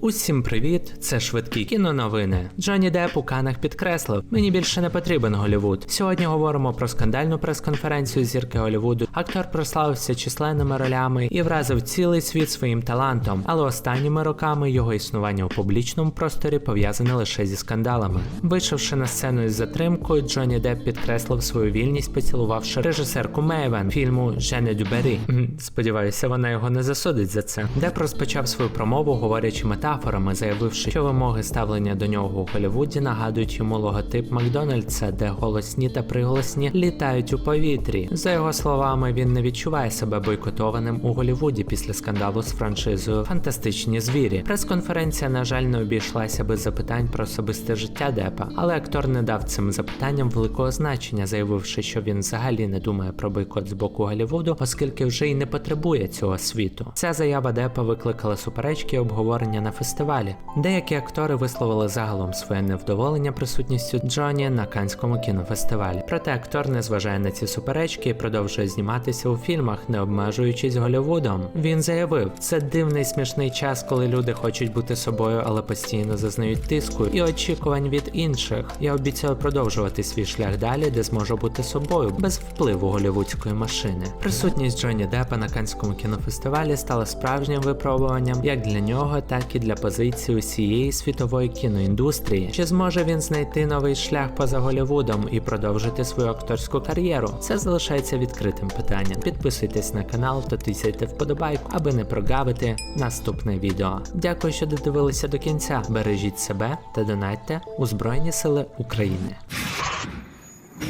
Усім привіт! Це швидкі кіноновини. Джонні Депп у Канах підкреслив: мені більше не потрібен Голівуд. Сьогодні говоримо про скандальну прес-конференцію зірки Голівуду. Актор прославився численними ролями і вразив цілий світ своїм талантом, але останніми роками його існування у публічному просторі пов'язане лише зі скандалами. Вийшовши на сцену із затримкою, Джонні Депп підкреслив свою вільність, поцілувавши режисерку Мейвен фільму Жене Дюбері. Сподіваюся, вона його не засудить за це. Депп розпочав свою промову, говорячи метафорами, заявивши, що вимоги ставлення до нього у Голлівуді нагадують йому логотип Макдональдса, де голосні та приголосні літають у повітрі. За його словами, він не відчуває себе бойкотованим у Голлівуді після скандалу з франшизою Фантастичні звірі. Прес-конференція, на жаль, не обійшлася без запитань про особисте життя Депа, але актор не дав цим запитанням великого значення, заявивши, що він взагалі не думає про бойкот з боку Голлівуду, оскільки вже й не потребує цього світу. Ця заява Депа викликала суперечки і обговорення на фестивалі. Деякі актори висловили загалом своє невдоволення присутністю Джоні на Канському кінофестивалі. Проте актор не зважає на ці суперечки і продовжує зніматися у фільмах, не обмежуючись Голлівудом. Він заявив, це дивний смішний час, коли люди хочуть бути собою, але постійно зазнають тиску і очікувань від інших. Я обіцяю продовжувати свій шлях далі, де зможу бути собою без впливу голівудської машини. Присутність Джонні Деппа на Канському кінофестивалі стала справжнім випробуванням як для нього, так і для позиції усієї світової кіноіндустрії. Чи зможе він знайти новий шлях поза Голлівудом і продовжити свою акторську кар'єру? Це залишається відкритим питанням. Підписуйтесь на канал та тисяйте вподобайку, аби не прогавити наступне відео. Дякую, що додивилися до кінця. Бережіть себе та донатьте у Збройні Сили України.